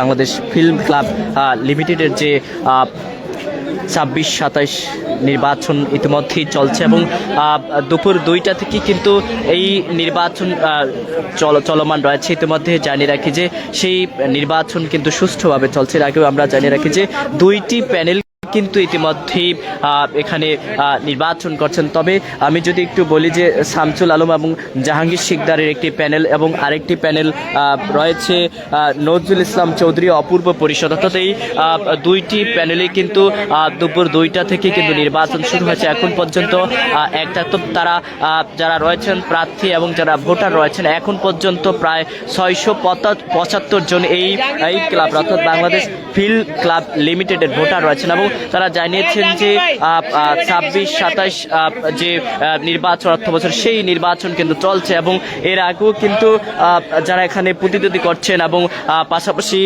Bangladesh film club লিমিটেডের যে ছাব্বিশ, সাতাইশ নির্বাচন ইতিমধ্যেই চলছে এবং দুপুর দুইটা থেকে কিন্তু এই নির্বাচন চল, চলমান রয়েছে। ইতিমধ্যে জানিয়ে রাখি যে, সেই নির্বাচন কিন্তু সুষ্ঠুভাবে চলছে। এর আগেও আমরা জানিয়ে রাখি যে, দুইটি প্যানেল কিন্তু ইতিমধ্যেই এখানে নির্বাচন করছেন। তবে আমি যদি একটু বলি যে শামসুল আলম এবং জাহাঙ্গীর শিকদারের একটি প্যানেল এবং আরেকটি প্যানেল রয়েছে নজরুল ইসলাম চৌধুরী অপূর্ব পরিষদ। অর্থাৎ এই দুইটি প্যানেলে কিন্তু দুপুর দুইটা থেকে কিন্তু নির্বাচন শুরু হয়েছে। এখন পর্যন্ত একটা তো তারা যারা রয়েছেন প্রার্থী এবং যারা ভোটার রয়েছেন, এখন পর্যন্ত প্রায় ছয়শো পঁচাত্তর জন এই এই ক্লাব, অর্থাৎ বাংলাদেশ ফিল্ড ক্লাব লিমিটেডের ভোটার রয়েছেন এবং তারা জানিয়েছেন যে ছাব্বিশ সাতাশ যে নির্বাচন অর্থ বছর সেই নির্বাচন কিন্তু চলছে এবং এর আগেও কিন্তু যারা এখানে প্রতিদ্বন্দ্বী করছেন এবং পাশাপাশি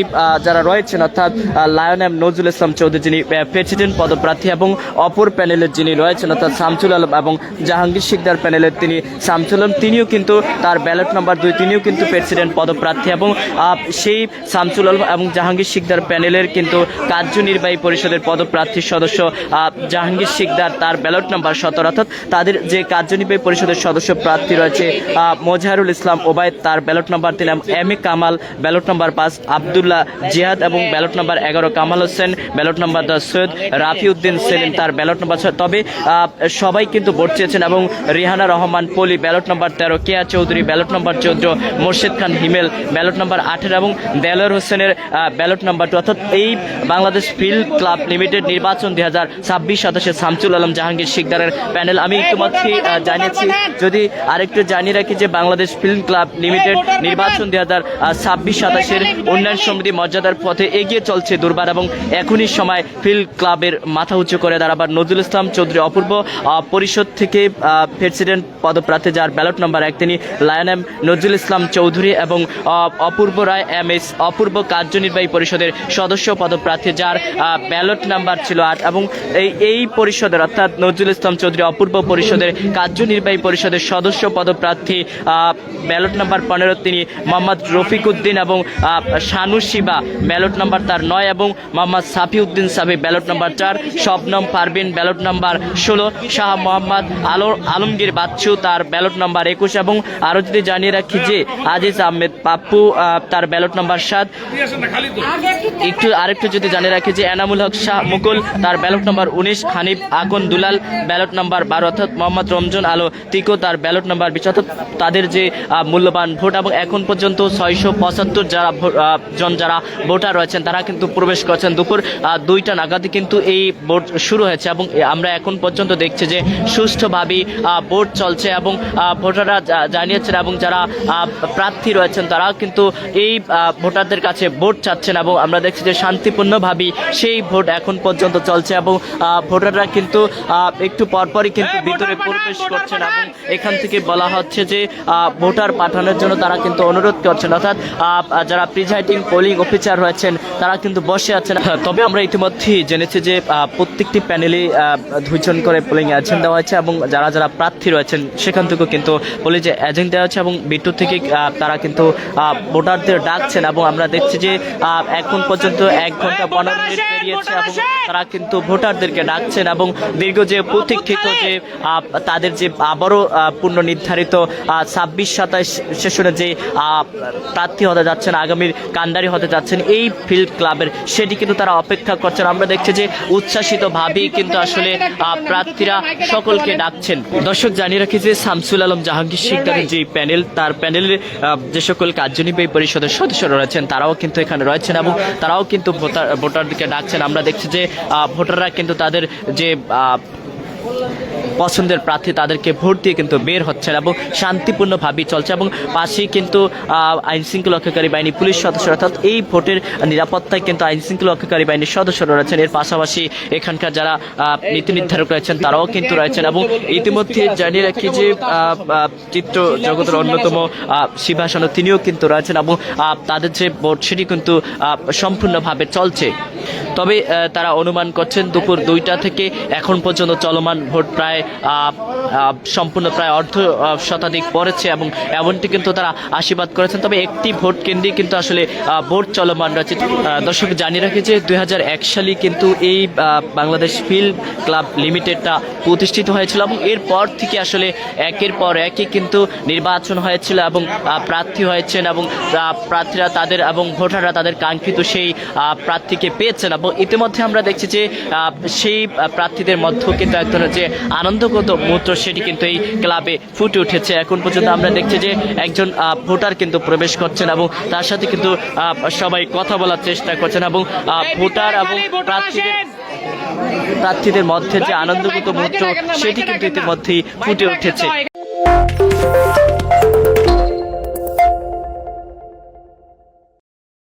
যারা রয়েছেন অর্থাৎ লায়ন এম নজরুল ইসলাম চৌধুরী যিনি প্রেসিডেন্ট পদপ্রার্থী এবং অপর প্যানেলের যিনি রয়েছেন অর্থাৎ শামসুল আলম এবং জাহাঙ্গীর শিকদার প্যানেলের তিনি শামসুল আলম তিনিও কিন্তু তার ব্যালট নাম্বার দুই তিনিও কিন্তু প্রেসিডেন্ট পদপ্রার্থী এবং সেই শামসুল আলম এবং জাহাঙ্গীর শিকদার প্যানেলের কিন্তু কার্যনির্বাহী পরিষদের পদপ্রার্থীর সদস্য জাহাঙ্গীর শিকদার তার ব্যালট নাম্বার সতেরো অর্থাৎ তাদের যে কার্যনির্বাহী পরিষদের সদস্য প্রার্থী রয়েছে মোজাহারুল ইসলাম ওবায়দ তার ব্যালট নাম্বার তিন M A Kamal ballot number পাঁচ আবদুল্লাহ জিহাদ এবং ব্যালট নাম্বার এগারো কামাল হোসেন ব্যালট নাম্বার দশ সৈয়দ রাফিউদ্দিন সেলিম তার ব্যালট নাম্বার ছয় তবে সবাই কিন্তু ভোট চেয়েছেন এবং রিহানা রহমান পলি ব্যালট নাম্বার তেরো কেয়া চৌধুরী ব্যালট নাম্বার চৌদ্দ মোর্শেদ খান হিমেল ব্যালট নাম্বার আঠেরো এবং দেলোয়ার হোসেনের ব্যালট নাম্বার টু অর্থাৎ এই বাংলাদেশ ফিল্ড ক্লাব লিমিটেড নির্বাচন দুই হাজার ছাব্বিশ সদস্যে শামসুল আলম জাহাঙ্গীর শিকদারের প্যানেল। আমি ইতিমধ্যে জানিয়েছি, যদি আরেকটু জানিয়ে রাখি যে বাংলাদেশ ফিল্ম ক্লাব লিমিটেড নির্বাচন দুই হাজার ছাব্বিশ সাতাশের উন্নয়ন সমিতি মর্যাদার পথে এগিয়ে চলছে দুর্বার এবং এখনই সময় ফিল্ড ক্লাবের মাথা উঁচু করে দাঁড়াবার। নজরুল ইসলাম চৌধুরী অপূর্ব পরিষদ থেকে প্রেসিডেন্ট পদপ্রার্থী যার ব্যালট নাম্বার এক, তিনি লায়ন এম, নজরুল ইসলাম চৌধুরী এবং অপূর্ব রায় এম, এস, অপূর্ব কার্যনির্বাহী পরিষদের সদস্য পদপ্রার্থী যার ব্যালট নাম্বার ছিল আট এবং এই এই পরিষদের অর্থাৎ নজরুল ইসলাম চৌধুরী অপূর্ব পরিষদের কার্যনির্বাহী পরিষদের সদস্য পদপ্রার্থী ব্যালট নাম্বার পনেরো তিনি মোহাম্মদ রফিক উদ্দিন এবং শানু শিবা ব্যালট নাম্বার তার নয় এবং মোহাম্মদ সাফি উদ্দিন সাবি ব্যালট নাম্বার চার শবনম পারবিন ব্যালট নাম্বার ষোলো শাহ মোহাম্মদ আলো আলমগীর বাচ্চু তার ব্যালট নাম্বার একুশ এবং আরও যদি জানিয়ে রাখি যে আজিজ আহমেদ পাপ্পু তার ব্যালট নাম্বার সাত। একটু আরেকটু যদি জানিয়ে রাখি যে এনামুল হক শাহ মুকুল তার ব্যালট নাম্বার উনিশ, হানিফ আকন দুলাল, ব্যালট নাম্বার বারো, অর্থাৎ মোহাম্মদ রমজান আলো তিকো, তার ব্যালট নাম্বার বিশ, অর্থাৎ তাদের যে মূল্যবান ভোট এবং এখন পর্যন্ত ছয়শো পঁচাত্তর যারা জন যারা ভোটার রয়েছেন, তারা কিন্তু প্রবেশ করছেন দুপুর দুইটা নাগাদই কিন্তু এই ভোট শুরু হয়েছে এবং আমরা এখন পর্যন্ত দেখছি যে সুষ্ঠুভাবেই ভোট চলছে এবং ভোটাররা জানিয়েছেন এবং যারা প্রার্থী রয়েছেন, তারাও কিন্তু এই ভোটারদের কাছে ভোট চাচ্ছেন এবং আমরা দেখছি যে শান্তিপূর্ণভাবেই সেই ভোট এখন পর্যন্ত চলছে এবং ভোটাররা কিন্তু একটু পরপরই কিন্তু ভিতরে প্রবেশ করছেন এবং এখান থেকে বলা হচ্ছে যে ভোটার পাঠানোর জন্য তারা কিন্তু অনুরোধ করছেন। অর্থাৎ যারা প্রিজাইডিং পোলিং অফিসার রয়েছেন তারা কিন্তু বসে আছেন। তবে আমরা ইতিমধ্যেই জেনেছি যে প্রত্যেকটি প্যানেলে দুইজন করে পোলিং এজেন্ট দেওয়া হয়েছে এবং যারা যারা প্রার্থী রয়েছেন সেখান থেকেও কিন্তু পোলিং যে এজেন্ট দেওয়া হচ্ছে এবং বিদ্যুৎ থেকে আহ, তারা কিন্তু আহ, ভোটারদের ডাকছেন এবং আমরা দেখছি যে আহ, এখন পর্যন্ত এক ঘণ্টা পনেরো মিনিট পেরিয়েছে এবং তারা কিন্তু ভোটারদেরকে ডাকছেন এবং দীর্ঘ যে প্রতীক্ষিত যে তাদের যে আবারও পূর্ণ নির্ধারিত ছাব্বিশ সাতাশ সেশনে যে প্রার্থী হতে যাচ্ছেন, আগামীর কান্ডারি হতে যাচ্ছেন এই ফিল্ড ক্লাবের, সেটি কিন্তু তারা অপেক্ষা করছেন। আমরা দেখছি যে উচ্ছ্বাসিতভাবেই কিন্তু আসলে প্রার্থীরা সকলকে ডাকছেন। দর্শক, জানিয়ে রাখি যে শামসুল আলম জাহাঙ্গীর শিকদারের যে প্যানেল, তার প্যানেলের যে সকল কার্যনির্বাহী পরিষদের সদস্যরা রয়েছেন, তারাও কিন্তু এখানে রয়েছেন এবং তারাও কিন্তু ভোটার, ভোটারদেরকে ডাকছেন। আমরা দেখছি যে ভোটাররা কিন্তু তাদের যে পছন্দের প্রার্থী তাদেরকে ভোট দিয়ে কিন্তু বের হচ্ছেন এবং শান্তিপূর্ণভাবেই চলছে এবং পাশেই কিন্তু আইন শৃঙ্খলা রক্ষাকারী বাহিনী পুলিশ সদস্য অর্থাৎ এই ভোটের নিরাপত্তায় কিন্তু আইন শৃঙ্খলা রক্ষাকারী বাহিনীর সদস্যরা রয়েছেন। এর পাশাপাশি এখানকার যারা নীতি নির্ধারক রয়েছেন, তারাও কিন্তু রয়েছেন এবং ইতিমধ্যে জানিয়ে রাখি যে চিত্র জগতের অন্যতম শিবাসন তিনিও কিন্তু রয়েছেন এবং তাদের যে ভোট সেটি কিন্তু সম্পূর্ণভাবে চলছে। তবে তারা অনুমান করছেন, দুপুর দুইটা থেকে এখন পর্যন্ত চলমান ভোট প্রায় সম্পূর্ণ প্রায় অর্ধ শতাধিক পড়েছে এবং এমনটি কিন্তু তারা আশীর্বাদ করেছেন। তবে একটি ভোট কেন্দ্রে কিন্তু আসলে ভোট চলমান রয়েছে। দর্শক জানিয়ে রাখি যে দুই হাজার এক সালে কিন্তু এই বাংলাদেশ ফিল্ড ক্লাব লিমিটেডটা প্রতিষ্ঠিত হয়েছিল এবং এরপর থেকে আসলে একের পর একই কিন্তু নির্বাচন হয়েছিল এবং প্রার্থী হয়েছেন এবং প্রার্থীরা তাদের এবং ভোটাররা তাদের কাঙ্ক্ষিত সেই প্রার্থীকে পেয়েছেন। এবং ইতিমধ্যে আমরা দেখছি যে সেই প্রার্থীদের মধ্যেও কিন্তু এক ধরনের যে আনন্দগত মুহূর্ত সেটি কিন্তু এই ক্লাবে ফুটে উঠেছে। এখন পর্যন্ত আমরা দেখছি যে একজন ভোটার কিন্তু প্রবেশ করছেন এবং তার সাথে কিন্তু আহ, সবাই কথা বলার চেষ্টা করছেন এবং আহ, ভোটার এবং প্রার্থীদের প্রার্থীদের মধ্যে যে আনন্দগত মুহূর্ত সেটি কিন্তু ইতিমধ্যেই ফুটে উঠেছে।